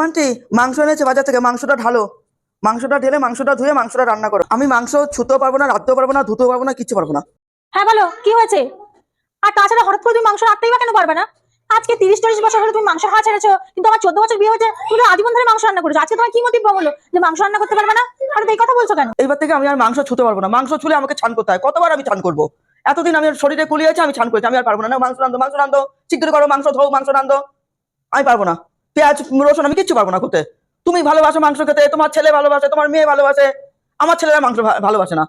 হেমান্তি মাংস এনেছে বাজার থেকে। মাংসটা ঢালো। মাংসটা ঢেলে মাংসটা ধুয়ে মাংসটা রান্না করো। আমি মাংস ছুতেও পারব না রাঁধতেও পারব না ধুতেও পারব না কিচ্ছু পারব না। হ্যাঁ বলো কি হয়েছে? আর তাছাড়া হঠাৎ করে তুমি মাংস রাখতেই বা কেন পারবে না? আজকে তিরিশ চল্লিশ বছর হলে তুমি মাংস খাওয়া ছেড়েছো কিন্তু আমার চোদ্দ বছর বিয়ে হয়েছে তুমি আজীবন ধরে মাংস রান্না করেছ। আজকে তোমার কি মোটিভ বলো যে মাংস রান্না করতে পারবে না? আর এই কথা বলছো কেন? এইবার থেকে আমি আর মাংস ছুতে পারব না। মাংস ছুলে আমাকে ছান করতে হয়। কতবার আমি ছান করব? এতদিন আমি শরীরে কুলিয়ে আছে আমি ছান করেছি। আমি আর পারব না। না মাংস রান্ধো মাংস রান্ধো শীঘ্র করো মাংস ধো মাংস রান্ধো আমি পারব না। পেঁয়াজ, রসুন আমি কিচ্ছু পারব না করতে তুমি ভালোবাসো মাংস খেতে, তোমার ছেলে ভালোবাসে, তোমার মেয়ে ভালোবাসে, আমার ছেলেরা মাংস ভালোবাসে না।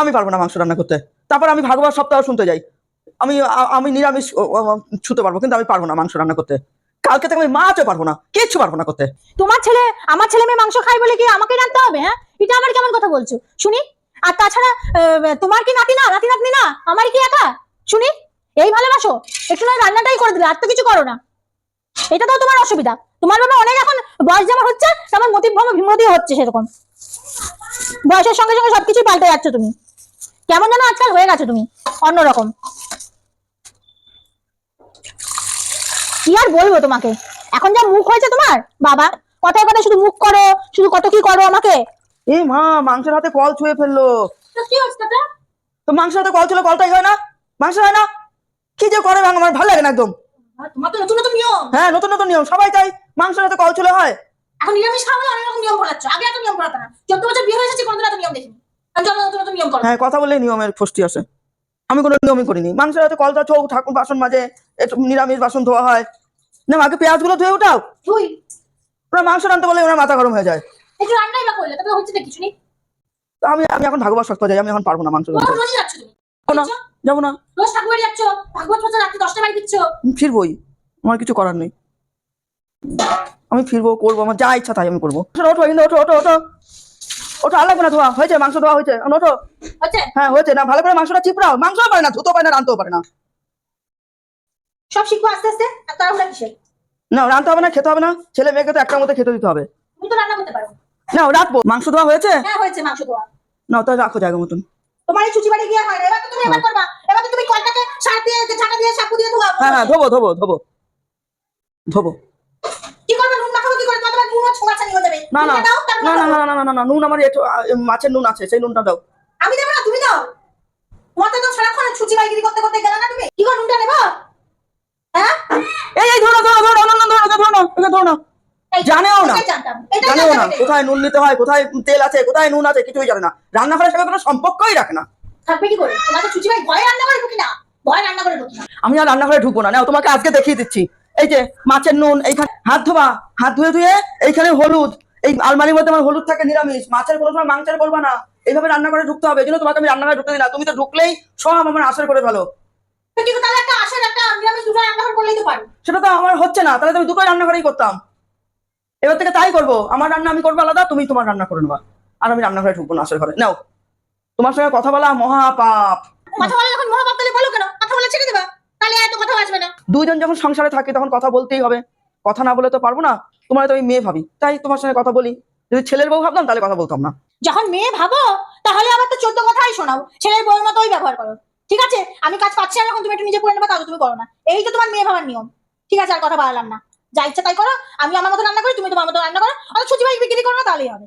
আমি পারব না মাংস রান্না করতে। তারপর আমি ভাগবত সপ্তাহ শুনতে যাই। আমি আমি নিরামিষ ছুতে পারব, কিন্তু আমি পারব না মাংস রান্না করতে। কালকে থেকে আমি মাছও পারব না, কিচ্ছু পারব না করতে। তোমার ছেলে, আমার ছেলে মেয়ে মাংস খাই বলে কি আমাকে রাখতে হবে হ্যাঁ? এটা আমার কেমন কথা বলছো? শুনি? আর তাছাড়া তোমার কি নাতি না? নাতি নাতনি না? আমার কি একা? শুনি? এই ভালোবাসো? একটু না রান্নাটাই করে দিলে, আর তো কিছু করো না। এটা তো তোমার অসুবিধা। তোমার বাবা অনেক এখন বয়স যেমন হচ্ছে তেমন মতিভ্রম ভীমতিও হচ্ছে সেরকম। বয়সের সঙ্গে সঙ্গে সবকিছু পাল্টে যাচ্ছ তুমি। কেমন যেন আজকাল হয়ে গেছো তুমি অন্যরকম। কি আর বলব তোমাকে? এখন যা মুখ হয়েছে তোমার বাবা কথায় কথায় শুধু মুখ করো শুধু কত কি করো আমাকে? এ মা মাংসের হাতে কল ছুঁয়ে ফেলল। কি হচ্ছে তো? মাংসের হাতে কল ছিল কলটাই হয় না? মাংস হয় না? কি যে করে ভাঙ আমার ভালো লাগে না একদম। তোমার তো নতুন নতুন নিয়ম। হ্যাঁ নতুন নতুন নিয়ম সবাই তাই হাতে কল ছিল হয়। এখন নিরামিষ খাওয়া অনেক রকম নিয়ম আগে এত নিয়ম না। চোদ্দ বছর বিয়ে হয়েছে কোনোদিন এত নিয়ম দেখিনি। আমি নতুন নতুন নিয়ম করো। হ্যাঁ কথা নিয়মের ফষ্টি আসে। আমি কোনো নিয়মই করিনি। কলটা চৌ ঠাকুর বাসন মাঝে নিরামিষ বাসন ধোয়া হয়। না আগে পেঁয়াজগুলো ধুয়ে উঠাও। তুই ওরা মাংস রান্তে বলে ওরা মাথা গরম হয়ে যায়। একটু রান্নাই বা করলে হচ্ছে না কিছু নেই। তো আমি আমি এখন ভাগবত শক্ত যাই আমি এখন পারব না মাংস রান্তে। না যাব না। রোজ ঠাকুর বাড়ি যাচ্ছ? ভাগবত পড়তে রাত্রি দশটা বাড়ি দিচ্ছ? ফিরবোই। আমার কিছু করার নেই। আমি ফিরবো করব আমার যা ইচ্ছা তাই আমি করব। ওঠো কিন্তু ওঠো ওঠো ওঠো। ওঠো আর লাগবে না ধোয়া। হয়েছে মাংস ধোয়া হয়েছে। ওঠো। হ্যাঁ হয়েছে। না ভালো করে মাংসটা চিপড়াও। মাংসও পারে না ধুতেও পারে না রানতেও পারে না। সব শিখব আস্তে আস্তে? আর তাড়াহুড়া কিসের? না রানতে হবে না খেতে হবে না। ছেলে মেয়েকে তো একটা মতো খেতে দিতে হবে। তুমি তো রান্না করতে পারো। না রাখব। মাংস ধোয়া হয়েছে? হ্যাঁ হয়েছে মাংস ধোয়া। না তাই রাখো জায়গা মতন। তোমার এই চুচি বাড়ি গিয়ে হয় না। এবার তো তুমি এবার করবা। এবার তো তুমি কলটাকে সার দিয়ে ঝাঁটা দিয়ে সাপু দিয়ে ধোয়া হ্যাঁ হ্যাঁ ধোবো ধোবো ধোবো। ধোবো। কি করবে? নুন মাখাবো কি করে? তোমার নুন ছোঁয়া ছানি হয়ে যাবে। না না। না না না না না না নুন আমার মাছের নুন আছে সেই নুনটা দাও। আমি দেবো না তুমি দাও। তোমার তো সারাক্ষণ ছুচি বাইগিরি করতে করতে গেল না তুমি? কি করে নুনটা নেব? হ্যাঁ? এই ধরো ধরো ধরো না না ধরো ধরো ধরো জানেও না। জানেও না। কোথায় নুন নিতে হয় কোথায় তেল আছে কোথায় নুন আছে কিছুই জানে না। রান্নাঘরের সঙ্গে কোনো সম্পর্কই রাখে না। থাকবে কি করে? তোমার তো ছুচি ভয় রান্না করে ঢুকি না। ভয় রান্না করে ঢুকি আমি আর রান্নাঘরে ঢুকবো না। তোমাকে আজকে দেখিয়ে দিচ্ছি। এই যে মাছের নুন এইখানে হাত ধোবা হাত ধুয়ে ধুয়ে এইখানে হলুদ। এই আলমারির মধ্যে আমার হলুদ থাকে নিরামিষ। মাছের কোনো সময় মাংসের করবা না। এইভাবে রান্না করে ঢুকতে হবে। এই জন্য তোমাকে আমি রান্নাঘরে ঢুকতে দিই না। তুমি তো ঢুকলেই সব আমার আশার করে ভালো সেটা তো আমার হচ্ছে না। তাহলে তো আমি দুটোই রান্নাঘরেই করতাম। এবার থেকে তাই করব। আমার রান্না আমি করব আলাদা তুমি তোমার রান্না করে নেবা আর আমি রান্নাঘরে ঢুকবো না আশার ঘরে। নাও। তোমার সঙ্গে কথা বলা মহাপাপ। কথা বলে যখন মহাপাপ তাহলে বলো কেন? কথা বলে ছেড়ে দেবা। তাহলে এত কথা আসবে না। দুইজন যখন সংসারে থাকি তখন কথা বলতেই হবে। কথা না বলে তো পারব না। তোমার তো আমি মেয়ে ভাবি। তাই তোমার সঙ্গে কথা বলি। যদি ছেলের বউ ভাবতাম তাহলে কথা বলতাম না। যখন মেয়ে ভাবো তাহলে আবার তো চোদ্দ কথাই শোনাও। ছেলের বউর মতোই ব্যবহার করো। ঠিক আছে? আমি কাজ পাচ্ছি না যখন তুমি একটু নিজে করে নেবা কাজও তুমি করো না। এই তো তোমার মেয়ে ভাবার নিয়ম। ঠিক আছে আর কথা বাড়ালাম না। যা ইচ্ছা তাই করো, আমি আমার মতো রান্না করি, তুমি তোমার মতো রান্না করো আর ছুচি ভাই বিক্রি করো না, তাহলেই হবে।